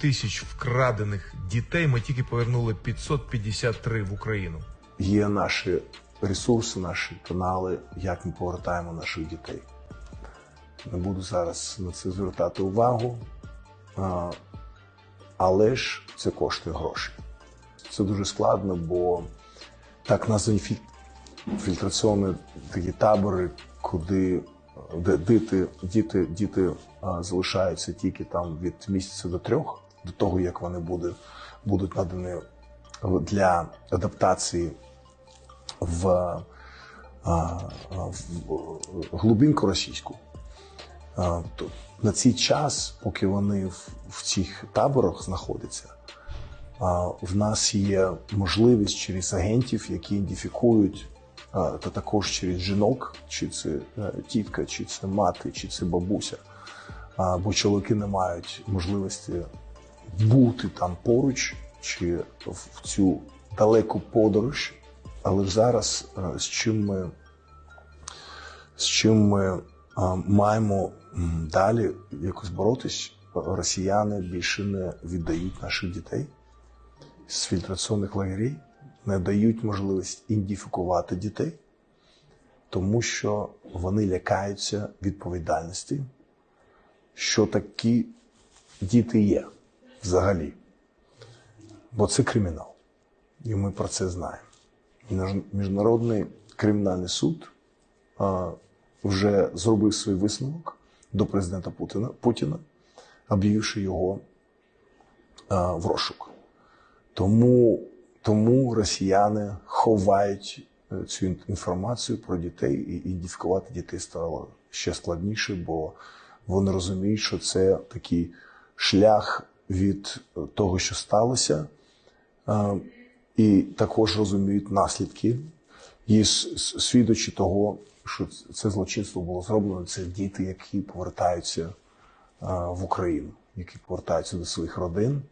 тисяч вкрадених дітей. Ми тільки повернули 553 в Україну. Є наші ресурси, наші канали, як ми повертаємо наших дітей. Не буду зараз на це звертати увагу, але ж це коштує гроші. Це дуже складно, бо так названі філь- фільтраційні такі табори, куди де діти, діти, діти залишаються тільки там від місяця до трьох, до того як вони буде, будуть надані для адаптації в, в глибинку російську. На цей час, поки вони в, в цих таборах знаходяться, в нас є можливість через агентів, які ідентифікують, та також через жінок, чи це е, тітка, чи це мати, чи це бабуся. Бо чоловіки не мають можливості бути там поруч, чи в цю далеку подорож. Але зараз е, з чим ми, з чим ми маємо далі якось боротись, росіяни більше не віддають наших дітей з фільтраційних лагерів, не дають можливість ідентифікувати дітей, тому що вони лякаються відповідальності, що такі діти є взагалі. Бо це кримінал. І ми про це знаємо. Міжнародний кримінальний суд вже зробив свій висновок до президента Путіна, Путіна об'явивши його в розшук. Тому, тому росіяни ховають е, цю інформацію про дітей і ідентифікувати дітей стало ще складніше, бо вони розуміють, що це такий шлях від е, того, що сталося, е, і також розуміють наслідки. І свідочі того, що це злочинство було зроблено, це діти, які повертаються е, в Україну, які повертаються до своїх родин,